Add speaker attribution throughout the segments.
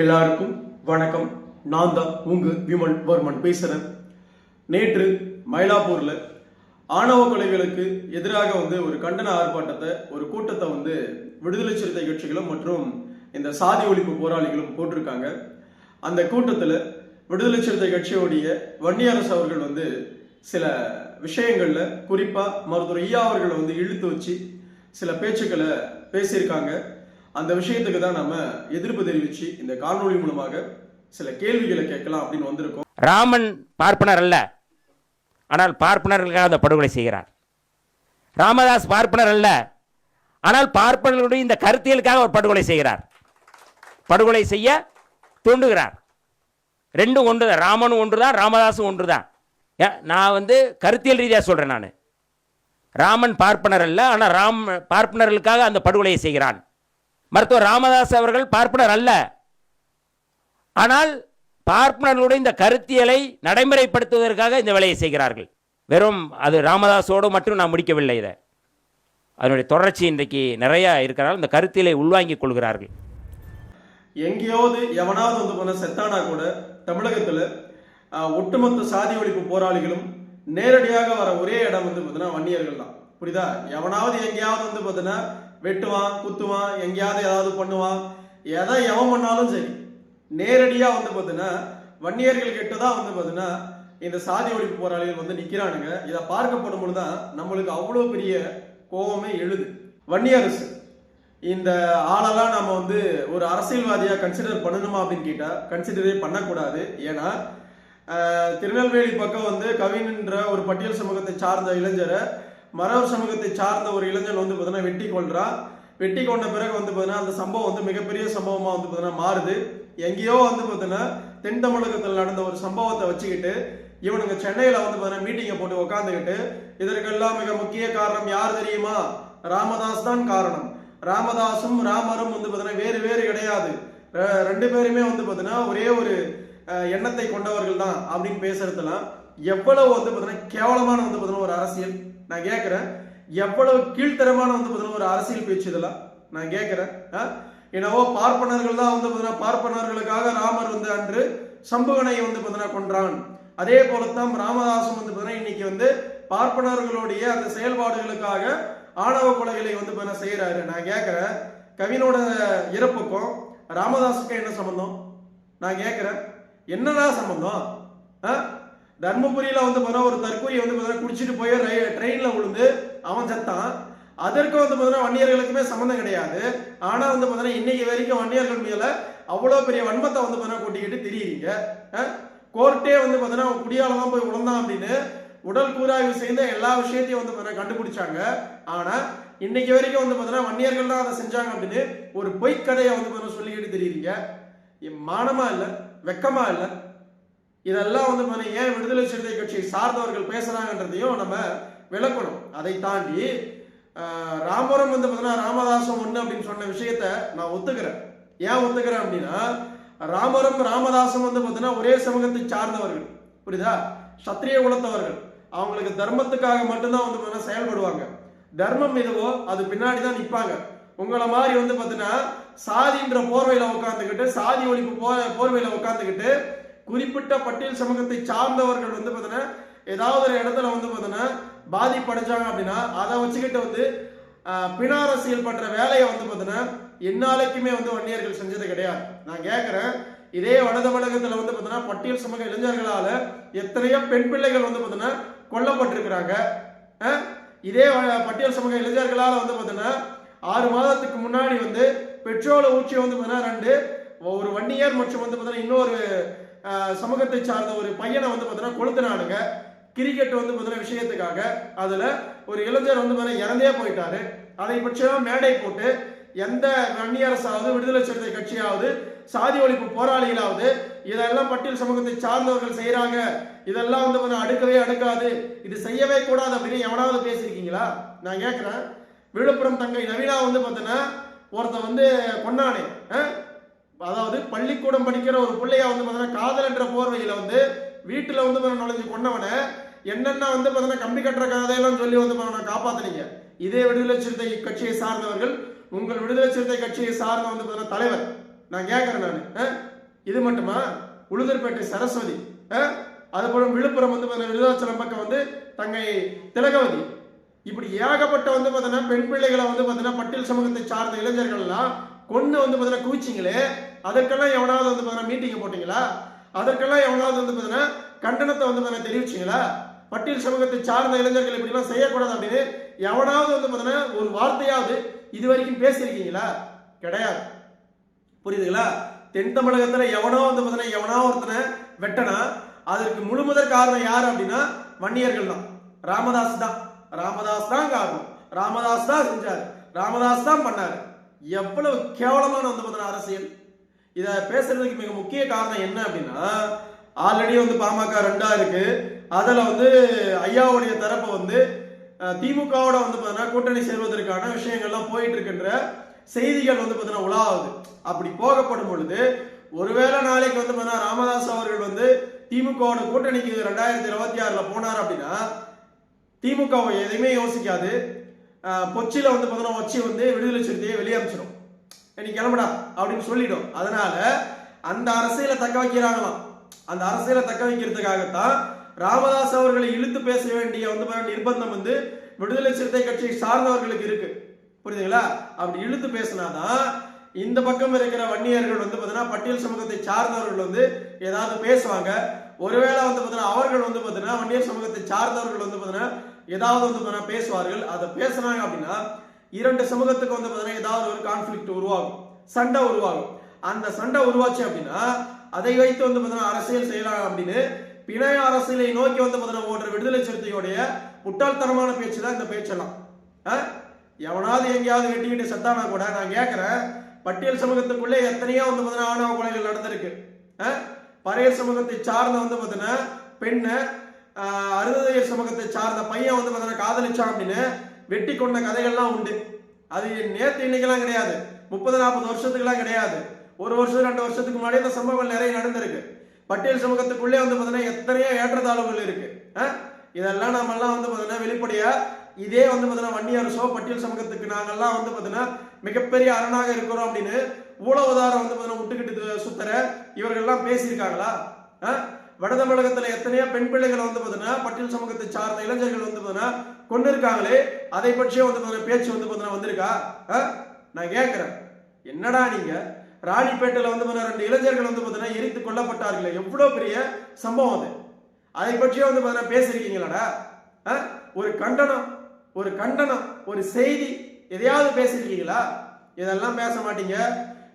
Speaker 1: எல்லாருக்கும் வணக்கம். நான் தான் உங்க விமல் வர்மன் பேசுறேன். நேற்று மயிலாப்பூர்ல ஆணவ கொலைகளுக்கு எதிராக வந்து ஒரு கண்டன ஆர்ப்பாட்டத்தை ஒரு கூட்டத்தை வந்து விடுதலை சிறுத்தை கட்சிகளும் மற்றும் இந்த சாதி ஒழிப்பு போராளிகளும் போட்டிருக்காங்க. அந்த கூட்டத்தில் விடுதலை சிறுத்தை கட்சியோடைய வன்னியரசு அவர்கள் வந்து சில விஷயங்கள்ல குறிப்பா மருத்துவர் ஐயா அவர்களை வந்து இழுத்து வச்சு சில பேச்சுக்களை பேசியிருக்காங்க. அந்த விஷயத்துக்கு தான் நம்ம எதிர்ப்பு தெரிவிச்சு இந்த காணொலி மூலமாக சில கேள்விகளை கேட்கலாம் அப்படின்னு வந்திருக்கோம்.
Speaker 2: ராமன் பார்ப்பனர் அல்ல. ஆனால் பார்ப்பனர்களுக்காக அந்த படுகொலை செய்கிறார். ராமதாஸ் பார்ப்பனர் அல்ல. ஆனால் பார்ப்பனர்களுடைய இந்த கருத்தியலுக்காக ஒரு படுகொலை செய்கிறார். படுகொலை செய்ய தூண்டுகிறார். ரெண்டும் ஒன்று தான் ராமனும் ஒன்று தான் ராமதாஸும் ஒன்று தான் நான் வந்து கருத்தியல் ரீதியாக சொல்கிறேன் நான். ராமன் பார்ப்பனர் அல்ல ஆனால் ராம் பார்ப்பனர்களுக்காக அந்த படுகொலையை செய்கிறான். மருத்துவர் ராமதாஸ் அவர்கள் பார்ப்பனர் அல்ல. ஆனால் பார்ப்பனர்களுடைய இந்த கருத்தியலை நடைமுறைப்படுத்துவதற்காக இந்த வேலையை செய்கிறார்கள். வெறும் அது ராமதாஸோடு மட்டும் நான் முடிக்கவில்லை இதை. அதனுடைய தொடர்ச்சி இன்றைக்கு நிறையா இருக்கிறார்கள் இந்த கருத்தியலை உள்வாங்கிக் கொள்கிறார்கள்.
Speaker 1: எங்கேயாவது எவனாவது வந்து போன செத்தானா கூட தமிழகத்தில் ஒட்டுமொத்த சாதி ஒழிப்பு போராளிகளும் நேரடியாக வர ஒரே இடம் வந்து பார்த்தீங்கன்னா வன்னியர்கள் தான். புரியுதா? எவனாவது எங்கேயாவது வந்து பார்த்தீங்கன்னா வெட்டுவான் குத்துவான் எங்கேயாவது ஏதாவது பண்ணுவான். எதை எவன் பண்ணாலும் சரி நேரடியாக வந்து பார்த்தீங்கன்னா வன்னியர்கள் கிட்ட தான் வந்து பார்த்தீங்கன்னா இந்த சாதி ஒழிப்பு போராளிகள் வந்து நிற்கிறானுங்க இதை பார்க்கப்படும் பொழுது தான் நம்மளுக்கு அவ்வளோ பெரிய கோபமே எழுது. வன்னியரசு இந்த ஆளெல்லாம் நம்ம வந்து ஒரு அரசியல்வாதியாக கன்சிடர் பண்ணணுமா அப்படின்னு கேட்டால் கன்சிடரே பண்ணக்கூடாது. ஏன்னா திருநெல்வேலி பக்கம் வந்து கவின்ன்ற ஒரு பட்டியல் சமூகத்தை சார்ந்த இளைஞரை மறவர் சமூகத்தை சார்ந்த ஒரு இளைஞன் வந்து பார்த்தீங்கன்னா வெட்டி கொள்றா வெட்டி கொண்ட பிறகு வந்து பார்த்தீங்கன்னா அந்த சம்பவம் வந்து மிகப்பெரிய சம்பவமாக வந்து பார்த்தீங்கன்னா மாறுது. எங்கேயோ வந்து பார்த்தீங்கன்னா தென் தமிழகத்தில் நடந்த ஒரு சம்பவத்தை வச்சுக்கிட்டு இவனுங்க சென்னையில் வந்து பார்த்தீங்கன்னா மீட்டிங்கை போட்டு உட்காந்துக்கிட்டு இதற்கெல்லாம் மிக முக்கிய காரணம் யார் தெரியுமா? ராமதாஸ் தான் காரணம். ராமதாசும் ராமரும் வந்து பார்த்தீங்கன்னா வேறு வேறு கிடையாது. ரெண்டு பேருமே வந்து பார்த்தீங்கன்னா ஒரே ஒரு எண்ணத்தை கொண்டவர்கள் தான் அப்படின்னு பேசுறதுலாம் எவ்வளவு வந்து பார்த்தீங்கன்னா கேவலமான வந்து பார்த்தீங்கன்னா ஒரு அரசியல். நான் கேட்குறேன் எவ்வளவு கீழ்த்தரமான வந்து பார்த்தீங்கன்னா ஒரு அரசியல் பேச்சு இதெல்லாம் நான் கேட்குறேன் என்னவோ பார்ப்பனர்கள் தான் வந்து பார்த்தீங்கன்னா பார்ப்பனர்களுக்காக ராமர் வந்து அன்று சம்புகனை வந்து பார்த்தீங்கன்னா கொன்றான். அதே போலத்தான் ராமதாசம் வந்து பார்த்தீங்கன்னா இன்னைக்கு வந்து பார்ப்பனர்களுடைய அந்த செயல்பாடுகளுக்காக ஆணவ கொலைகளை வந்து பார்த்தீங்கன்னா செய்யறாரு நான் கேட்குறேன் கவினோட இறப்புக்கும் ராமதாஸுக்கும் என்ன சம்பந்தம்? நான் கேட்குறேன் என்னடா சம்பந்தம்? ஆ? வந்து பார்த்தா ஒரு தற்கொலை வந்து பார்த்தா குடிச்சிட்டு போய் ட்ரெயினில் விழுந்து அவன் செத்தான். அதற்கு வந்து பார்த்தீங்கன்னா வன்னியர்களுக்குமே சம்மந்தம் கிடையாது. ஆனால் வந்து பார்த்தீங்கன்னா இன்னைக்கு வரைக்கும் வன்னியர்கள் மேல அவ்வளோ பெரிய வன்மத்தை வந்து பார்த்தீங்கன்னா கூட்டிக்கிட்டு தெரியுறீங்க. கோர்ட்டே வந்து பார்த்தீங்கன்னா அவன் குடியால தான் போய் விழுந்தான் அப்படின்னு உடல் கூராய்வு செய்த எல்லா விஷயத்தையும் வந்து பார்த்தீங்கன்னா கண்டுபிடிச்சாங்க. ஆனால் இன்னைக்கு வரைக்கும் வந்து பார்த்தீங்கன்னா வன்னியர்கள் தான் அதை செஞ்சாங்க அப்படின்னு ஒரு பொய்க்கதையை வந்து பார்த்தீங்கன்னா சொல்லிக்கிட்டு தெரியுறீங்க. மானமாக மானமா இல்லை. வெக்கமா இல்லை. இதெல்லாம் வந்து பார்த்தீங்கன்னா ஏன் விடுதலை சிறுத்தை கட்சியை சார்ந்தவர்கள் பேசுறாங்கன்றதையும் நம்ம விளக்கணும். அதை தாண்டி ராமபுரம் வந்து பார்த்தீங்கன்னா ராமதாசம் ஒன்று அப்படின்னு சொன்ன விஷயத்த நான் ஒத்துக்கிறேன். ஏன் ஒத்துக்கிறேன் அப்படின்னா ராமரம் ராமதாசம் வந்து பார்த்தீங்கன்னா ஒரே சமூகத்தை சார்ந்தவர்கள். புரியுதா? சத்திரிய குலத்தவர்கள். அவங்களுக்கு தர்மத்துக்காக மட்டும்தான் வந்து பார்த்தீங்கன்னா செயல்படுவாங்க. தர்மம் எதுவோ அது பின்னாடி தான் நிற்பாங்க உங்களை மாதிரி வந்து பார்த்தீங்கன்னா சாதின்ற போர்வையில உட்காந்துக்கிட்டு சாதி ஒழிப்பு போ போர்வையில உட்காந்துக்கிட்டு குறிப்பிட்ட பட்டியல் சமூகத்தை சார்ந்தவர்கள் வந்து பார்த்தீங்கன்னா ஏதாவது ஒரு இடத்துல வந்து பார்த்தீங்கன்னா பாதிப்படைஞ்சாங்க அப்படின்னா அதை வச்சுக்கிட்டு வந்து பினாரசியல் பிண அரசியல் பண்ற வேலையை வந்து பார்த்தீங்கன்னா எந்நாளைக்குமே வந்து வன்னியர்கள் செஞ்சது கிடையாது. நான் கேட்குறேன் இதே வட தமிழகத்தில் வந்து பார்த்தீங்கன்னா பட்டியல் சமூக இளைஞர்களால எத்தனையோ பெண் பிள்ளைகள் வந்து பார்த்தீங்கன்னா கொல்லப்பட்டிருக்கிறாங்க. இதே வ- பட்டியல் சமூக இளைஞர்களால் வந்து பார்த்தீங்கன்னா ஆறு மாதத்துக்கு முன்னாடி வந்து பெட்ரோலை ஊற்றி வந்து பார்த்தீங்கன்னா ரெண்டு ஒரு வன்னியர் மற்றும் வந்து பார்த்தீங்கன்னா இன்னொரு சமூகத்தை சார்ந்த ஒரு பையனை வந்து பார்த்தீங்கன்னா கொளுத்துனானுங்க. கிரிக்கெட் வந்து பார்த்தீங்கன்னா விஷயத்துக்காக. அதில் ஒரு இளைஞர் வந்து பார்த்தீங்கன்னா இறந்தே போயிட்டாரு. அதை பற்றியெல்லாம் மேடை போட்டு எந்த வன்னியரசாவது விடுதலை சிறுத்தை கட்சியாவது சாதி ஒழிப்பு போராளிகளாவது இதெல்லாம் பட்டியல் சமூகத்தை சார்ந்தவர்கள் செய்கிறாங்க இதெல்லாம் வந்து பார்த்தீங்கன்னா அடுக்கவே அடுக்காது. இது செய்யவே கூடாது அப்படின்னு எவனாவது பேசியிருக்கீங்களா? நான் கேட்குறேன் விழுப்புரம் தங்கை நவீனா வந்து பார்த்தீங்கன்னா ஒருத்தன் வந்து பொன்னானே ஆ? அதாவது பள்ளிக்கூடம் படிக்கிற ஒரு பிள்ளைய வந்து பார்த்தீங்கன்னா காதல் என்ற போர்வையில் வந்து வீட்டில் வந்து பார்த்தீங்கன்னா நுழைஞ்சு கொண்டவனை என்னென்ன வந்து பார்த்தீங்கன்னா கம்பி கட்டுற கதையெல்லாம் சொல்லி வந்து பார்த்தீங்கன்னா காப்பாத்துனீங்க. இதே விடுதலை சிறுத்தை கட்சியை சார்ந்தவர்கள் உங்கள் விடுதலை சிறுத்தை கட்சியை சார்ந்த வந்து பார்த்தீங்கன்னா தலைவர். நான் கேட்கறேன் நான் இது மட்டுமா? உளுதர்பேட்டை சரஸ்வதி அஹ்? அதுபோல விழுப்புரம் வந்து பார்த்தீங்கன்னா விருதாச்சலம் பக்கம் வந்து தங்கை திலகவதி. இப்படி ஏகப்பட்ட வந்து பார்த்தீங்கன்னா பெண் பிள்ளைகளை வந்து பார்த்தீங்கன்னா பட்டியல் சமூகத்தை சார்ந்த இளைஞர்கள்லாம் கொண்டு வந்து பார்த்தீங்கன்னா குவிச்சிங்களே அதற்கெல்லாம் எவனாவது வந்து பார்த்தீங்கன்னா மீட்டிங் போட்டீங்களா? அதற்கெல்லாம் எவனாவது வந்து பார்த்தீங்கன்னா கண்டனத்தை வந்து பார்த்தீங்கன்னா தெரிவிச்சிங்களா? பட்டியல் சமூகத்தை சார்ந்த இளைஞர்கள் இப்படிலாம் செய்யக்கூடாது அப்படின்னு எவனாவது வந்து பார்த்தீங்கன்னா ஒரு வார்த்தையாவது இது வரைக்கும் பேசியிருக்கீங்களா? கிடையாது. புரியுதுங்களா? தென் தமிழகத்தில் எவனோ வந்து பார்த்தீங்கன்னா எவனோ ஒருத்தனை வெட்டனா அதற்கு முழுமுதற் காரணம் யார் அப்படின்னா வன்னியர்கள் தான். ராமதாஸ் தான். ராமதாஸ் தான் காரணம். ராமதாஸ் தான் செஞ்சார். ராமதாஸ் தான் பண்ணார். எவ்வளவு கேவலமான வந்து பார்த்தீங்கன்னா அரசியல். இதை பேசுறதுக்கு மிக முக்கிய காரணம் என்ன அப்படின்னா ஆல்ரெடி வந்து பாமக ரெண்டா இருக்கு. அதில் வந்து ஐயாவுடைய தரப்பு வந்து திமுகவோட வந்து பார்த்தீங்கன்னா கூட்டணி சேர்வதற்கான விஷயங்கள்லாம் போயிட்டு இருக்கின்ற செய்திகள் வந்து பார்த்தீங்கன்னா உலாவுது அப்படி போகப்படும் பொழுது ஒருவேளை நாளைக்கு வந்து பார்த்தீங்கன்னா ராமதாஸ் அவர்கள் வந்து திமுகவோட கூட்டணிக்கு ரெண்டாயிரத்தி இருபத்தி ஆறில் போனார் அப்படின்னா திமுக எதையுமே யோசிக்காது. அஹ், பொச்சில வந்து பார்த்தீங்கன்னா வச்சு வந்து விடுதலை சிறுத்தையை வெளியே நீ கிளம்புடா அப்படின்னு சொல்லிடும். அதனால அந்த அரசியலை தக்க வைக்கிறாங்களாம். அந்த அரசியலை தக்க வைக்கிறதுக்காகத்தான் ராமதாஸ் அவர்களை இழுத்து பேச வேண்டிய வந்து நிர்பந்தம் வந்து விடுதலை சிறுத்தை கட்சியை சார்ந்தவர்களுக்கு இருக்கு. புரியுதுங்களா? அப்படி இழுத்து பேசினாதான் இந்த பக்கம் இருக்கிற வன்னியர்கள் வந்து பார்த்தீங்கன்னா பட்டியல் சமூகத்தை சார்ந்தவர்கள் வந்து ஏதாவது பேசுவாங்க. ஒருவேளை வந்து பார்த்தீங்கன்னா அவர்கள் வந்து பார்த்தீங்கன்னா வன்னியர் சமூகத்தை சார்ந்தவர்கள் வந்து பார்த்தீங்கன்னா ஏதாவது வந்து பார்த்தீங்கன்னா பேசுவார்கள். அதை பேசுனாங்க அப்படின்னா இரண்டு சமூகத்துக்கு வந்து பார்த்தீங்கன்னா ஏதாவது ஒரு கான்ஃபிளிக்ட் உருவாகும். சண்டை உருவாகும். அந்த சண்டை உருவாச்சு அப்படின்னா அதை வைத்து வந்து பார்த்தீங்கன்னா அரசியல் செய்யலாம் அப்படின்னு பிணைய அரசியலை நோக்கி வந்து பார்த்தீங்கன்னா ஓடுற விடுதலை சிறுத்தையுடைய முட்டாள்தனமான பேச்சு தான் இந்த பேச்செல்லாம். ஆ? எவனாவது எங்கேயாவது வெட்டிக்கிட்டு செத்தானா கூட நான் கேட்குறேன் பட்டியல் சமூகத்துக்குள்ளே எத்தனையோ வந்து பார்த்தீங்கன்னா ஆணவ கொலைகள் நடந்திருக்கு. ஆ? பறையர் சமூகத்தை சார்ந்த வந்து பார்த்தீங்கன்னா பெண்ணை ஆஹ், சமூகத்தை சார்ந்த பையன் வந்து பார்த்தீங்கன்னா காதலிச்சான் அப்படின்னு வெட்டி கொண்ட கதைகள்லாம் உண்டு. அது நேற்று இன்னைக்கெல்லாம் கிடையாது. முப்பது நாற்பது வருஷத்துக்குலாம் கிடையாது. ஒரு வருஷம் ரெண்டு வருஷத்துக்கு முன்னாடி இந்த சம்பவங்கள் நிறைய நடந்திருக்கு. பட்டியல் சமூகத்துக்குள்ளே வந்து பார்த்தீங்கன்னா எத்தனையோ ஏற்றத்தாழ்வுகள் இருக்கு. ஆ? இதெல்லாம் நாமெல்லாம் வந்து பார்த்தீங்கன்னா வெளிப்படையா இதே வந்து பார்த்தீங்கன்னா வன்னியரசோ பட்டியல் சமூகத்துக்கு நாங்கெல்லாம் வந்து பார்த்தீங்கன்னா மிகப்பெரிய அரணாக இருக்கிறோம் அப்படின்னு ஊழவதாரம் வந்து பார்த்தீங்கன்னா விட்டுக்கிட்டு சுத்தர இவர்கள்லாம் பேசியிருக்காங்களா? ஆ? வட தமிழகத்துல எத்தனையோ பெண் பிள்ளைகள் வந்து பார்த்தீங்கன்னா பட்டியல் சமூகத்தை சார்ந்த இளைஞர்கள் வந்து பார்த்தீங்கன்னா கொண்டு இருக்காங்களே அதை பற்றியே வந்து பார்த்தீங்கன்னா பேச்சு வந்து பார்த்தீங்கன்னா வந்திருக்கா? ஆ? நான் கேட்கிறேன் என்னடா நீங்க? ராணிப்பேட்டையில் வந்து பார்த்தீங்கன்னா ரெண்டு இளைஞர்கள் வந்து பார்த்தீங்கன்னா எரித்து கொல்லப்பட்டார்களே. எவ்வளோ பெரிய சம்பவம் அது? அதை பற்றியே வந்து பார்த்தீங்கன்னா பேசியிருக்கீங்களாடா? ஆ? ஒரு கண்டனம் ஒரு கண்டனம் ஒரு செய்தி எதையாவது பேசியிருக்கீங்களா? இதெல்லாம் பேச மாட்டீங்க.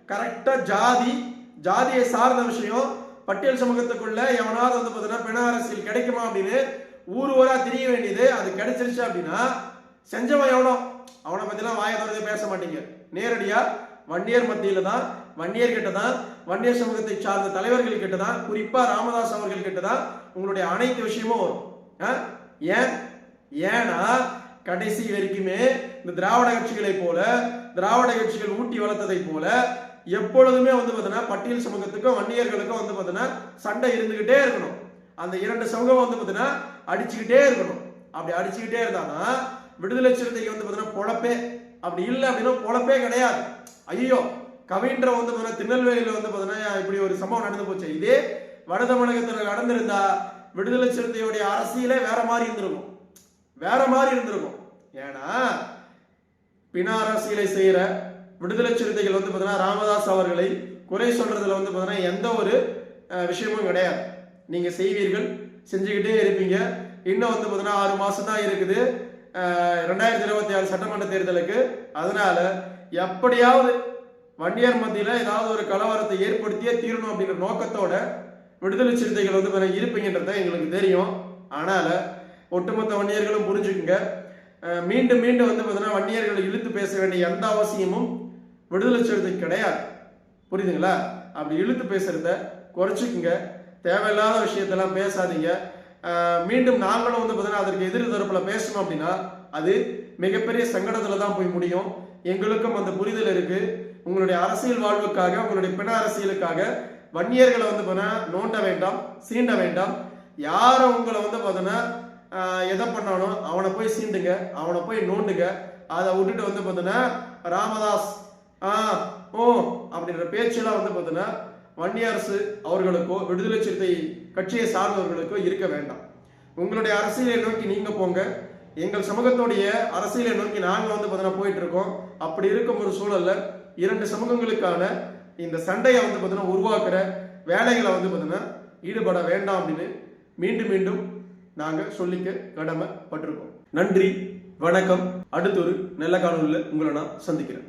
Speaker 1: கரெக்டா ஜாதி ஜாதியை சார்ந்த விஷயம் பட்டியல் சமூகத்துக்குள்ள எவனாவது வந்து பார்த்தீங்கன்னா பிண அரசியல் கிடைக்குமா அப்படின்னு ஊர் ஊரா தெரிய வேண்டியது அது கிடைச்சிருச்சு அப்படின்னா செஞ்சவன் எவனோ அவனை பத்திலாம் வாயை தொடர்ந்து பேச மாட்டீங்க. நேரடியா வன்னியர் மத்தியில தான் வன்னியர் கிட்ட தான் வன்னியர் சமூகத்தை சார்ந்த தலைவர்கள் கிட்ட தான் குறிப்பா ராமதாஸ் அவர்கள் கிட்ட தான் உங்களுடைய அனைத்து விஷயமும் வரும். ஆ? ஏன்? ஏன்னா கடைசி வரைக்குமே இந்த திராவிட கட்சிகளை போல திராவிட கட்சிகள் ஊட்டி வளர்த்ததை போல எப்பொழுதுமே வந்து பார்த்தீங்கன்னா பட்டியல் சமூகத்துக்கும் வன்னியர்களுக்கும் வந்து பார்த்தீங்கன்னா சண்டை இருந்துகிட்டே இருக்கணும். அந்த இரண்டு சமூகம் வந்து பார்த்தீங்கன்னா அடிச்சுக்கிட்டே இருக்கணும். அப்படி அடிச்சுக்கிட்டே இருந்தாதான் விடுதலை சிறுத்தைக்கு வந்து பார்த்தீங்கன்னா பொழப்பே. அப்படி இல்லை அப்படின்னா பொழப்பே கிடையாது. ஐயோ கவின்ற வந்து பார்த்தீங்கன்னா திருநெல்வேலியில் வந்து பார்த்தீங்கன்னா இப்படி ஒரு சம்பவம் நடந்து போச்சு. இதே வட தமிழகத்தில் நடந்திருந்தா விடுதலை சிறுத்தையுடைய அரசியலே வேற மாதிரி இருந்திருக்கும். வேற மாதிரி இருந்திருக்கும். ஏன்னா பிண அரசியலை செய்யற விடுதலை சிறுத்தைகள் வந்து பார்த்தீங்கன்னா ராமதாஸ் அவர்களை குறை சொல்றதுல வந்து பார்த்தீங்கன்னா எந்த ஒரு விஷயமும் கிடையாது. நீங்க செய்வீர்கள் செஞ்சுக்கிட்டே இருப்பீங்க. இன்னும் வந்து பார்த்தீங்கன்னா ஆறு மாசம் தான் இருக்குது. ரெண்டாயிரத்தி இருபத்தி ஆறு சட்டமன்ற தேர்தலுக்கு. அதனால எப்படியாவது வண்டியார் மத்தியில ஏதாவது ஒரு கலவரத்தை ஏற்படுத்தியே தீரணும் அப்படிங்கிற நோக்கத்தோட விடுதலை சிறுத்தைகள் வந்து பார்த்தீங்கன்னா இருப்பீங்கன்றத எங்களுக்கு தெரியும். ஆனால ஒட்டுமொத்த வன்னியர்களும் புரிஞ்சுக்குங்க. மீண்டும் மீண்டும் வந்து பார்த்தீங்கன்னா வன்னியர்களை இழுத்து பேச வேண்டிய எந்த அவசியமும் விடுதலை சிறுத்தை கிடையாது. புரியுதுங்களா? அப்படி இழுத்து பேசுறத குறைச்சிக்கங்க. தேவையில்லாத விஷயத்தெல்லாம் பேசாதீங்க. மீண்டும் நாங்களும் வந்து பார்த்தீங்கன்னா அதற்கு எதிர் தரப்புல பேசணும் அப்படின்னா அது மிகப்பெரிய சங்கடத்துல தான் போய் முடியும். எங்களுக்கும் அந்த புரிதல் இருக்கு. உங்களுடைய அரசியல் வாழ்வுக்காக உங்களுடைய பிண அரசியலுக்காக வன்னியர்களை வந்து பார்த்தீங்கன்னா நோண்ட வேண்டாம் சீண்ட வேண்டாம். யாரும் உங்களை வந்து பார்த்தீங்கன்னா எதை பண்ணாலும் அவனை போய் சீண்டுங்க அவனை போய் நோண்டுங்க. அதை விட்டுட்டு வந்து பார்த்தீங்கன்னா ராமதாஸ் ஆ ஓ அப்படின்ற பேச்செல்லாம் வந்து பார்த்தீங்கன்னா வன்னியரசு அவர்களுக்கோ விடுதலை சிறுத்தை கட்சியை சார்ந்தவர்களுக்கோ இருக்க வேண்டாம். உங்களுடைய அரசியலை நோக்கி நீங்க போங்க. எங்கள் சமூகத்துடைய அரசியலை நோக்கி நாங்கள் வந்து பார்த்தீங்கன்னா போயிட்டு இருக்கோம் அப்படி இருக்கும் ஒரு சூழல்ல இரண்டு சமூகங்களுக்கான இந்த சண்டையை வந்து பார்த்தீங்கன்னா உருவாக்குற வேலைகளை வந்து பார்த்தீங்கன்னா ஈடுபட வேண்டாம் அப்படின்னு மீண்டும் மீண்டும் நாங்கள் சொல்லிக்க கடமைப்பட்டிருக்கோம். நன்றி வணக்கம். அடுத்த ஒரு நல்ல காணொலியில் உங்களை நான் சந்திக்கிறேன்.